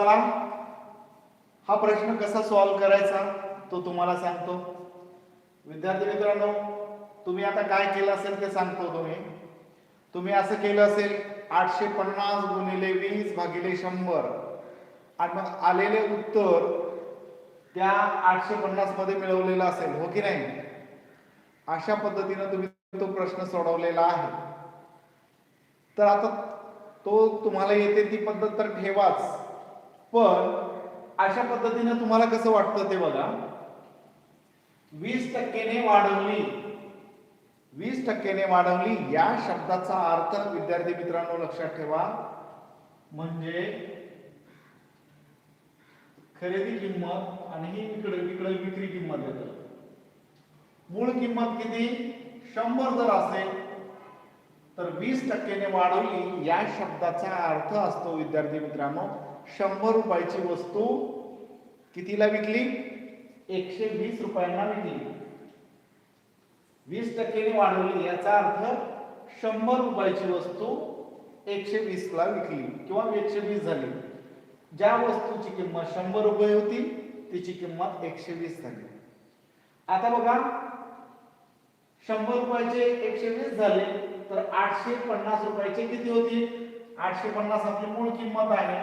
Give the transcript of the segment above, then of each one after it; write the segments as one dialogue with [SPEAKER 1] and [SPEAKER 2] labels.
[SPEAKER 1] चला. हा प्रश्न कसा सॉल्व्ह करायचा तो तुम्हाला सांगतो. विद्यार्थी मित्रांनो तुम्ही आता काय केलं असेल ते सांगतो तुम्ही. तुम्ही असं केलं असेल आठशे पन्नास गुणिले वीस भागिले शंभर. आणि मग आलेले उत्तर त्या आठशे पन्नासमध्ये मिळवलेलं असेल हो की नाही? अशा पद्धतीनं तुम्ही तो प्रश्न सोडवलेला आहे. तर आता तो तुम्हाला येते ती पद्धत तर ठेवाच. पण अशा पद्धतीने तुम्हाला कसं वाटतं ते बघा. वीस टक्केने वाढवली. वीस टक्क्याने वाढवली. या शब्दाचा अर्थ विद्यार्थी मित्रांनो लक्षात ठेवा. म्हणजे खरेदी किंमत आणि ही इकडे इकडे विक्री किंमत येतं. मूळ किंमत किती? शंभर जर असेल तर वीस टक्क्याने वाढवली या शब्दाचा अर्थ असतो विद्यार्थी मित्रांनो शंभर रुपयाची वस्तू कितीला विकली? एकशे वीस रुपयांना विकली. वीस टक्क्याने वाढवली याचा अर्थ शंभर रुपयाची वस्तू एकशे वीस ला विकली किंवा एकशे वीस झाली. ज्या वस्तूची किंमत शंभर रुपये होती तिची किंमत एकशे वीस झाली. आता बघा शंभर रुपयाचे एकशे वीस झाले तर आठशे पन्नास रुपयाचे किती होतील? आठशे पन्नास आपली मूळ किंमत आहे.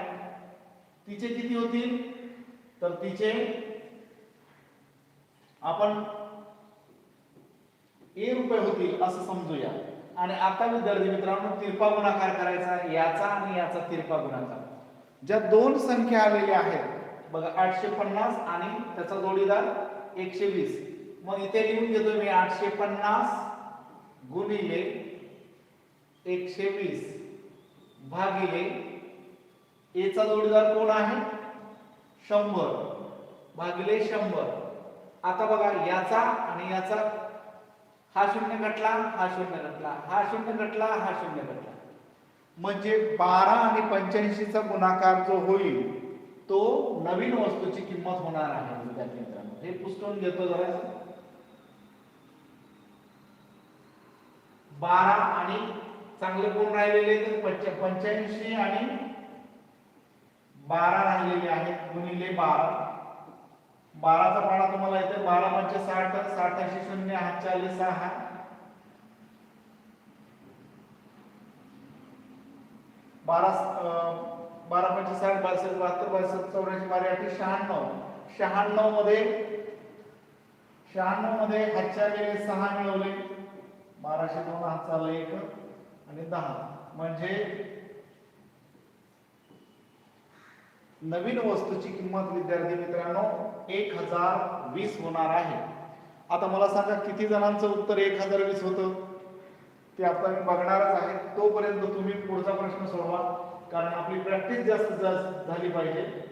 [SPEAKER 1] तिचे किती होतील? तर तिचे आपण ए रुपये होतील असं समजूया. आणि आता विद्यार्थी मित्रांनो तिरपा गुणाकार करायचा याचा आणि याचा तिरपा गुणाकार ज्या दोन संख्या आलेल्या आहेत बघा आठशे पन्नास आणि त्याचा जोडीदार एकशे वीस. मग इथे लिहून घेतो मी आठशे पन्नास गुणिले एकशे वीस भागिले एचा जोडीदार कोण आहे? शंभर भागिले शंभर. आता बघा याचा आणि याचा हा शून्य घटला हा शून्य घटला हा शून्य घटला हा शून्य घटला. म्हणजे बारा आणि पंच्याऐंशीचा गुणाकार जो होईल तो नवीन वस्तूची किंमत होणार आहे विद्यार्थी मित्रांनो. हे पुस्तक घेतो जरा. बारा आणि चांगले कोण राहिलेले तर पंच्याऐंशी आणि बारा राहिलेले आहेत. गुणिले बारा. बाराचा पाडा तुम्हाला येते बारा पंचे साठ साठ ऐंशी शून्य हात चाळीस सहा बारा अं, बारा पंचे साठ बासष्ट बहात्तर बासष्ट चौऱ्याऐंशी बारा शहाण्णव. शहाण्णवमध्ये शहाण्णवमध्ये हातच्या गेले सहा मिळवले. बाराशे दोन चालले एक. आणि दहा. म्हणजे नवीन वस्तूची किंमत विद्यार्थी मित्रांनो एक हजार वीस होणार आहे. आता मला सांगा किती जणांचं उत्तर एक हजार वीस होतं? ते आता मी बघणारच आहे. तोपर्यंत तुम्ही पुढचा प्रश्न सोडवा कारण आपली प्रॅक्टिस जास्त जास्त झाली पाहिजे.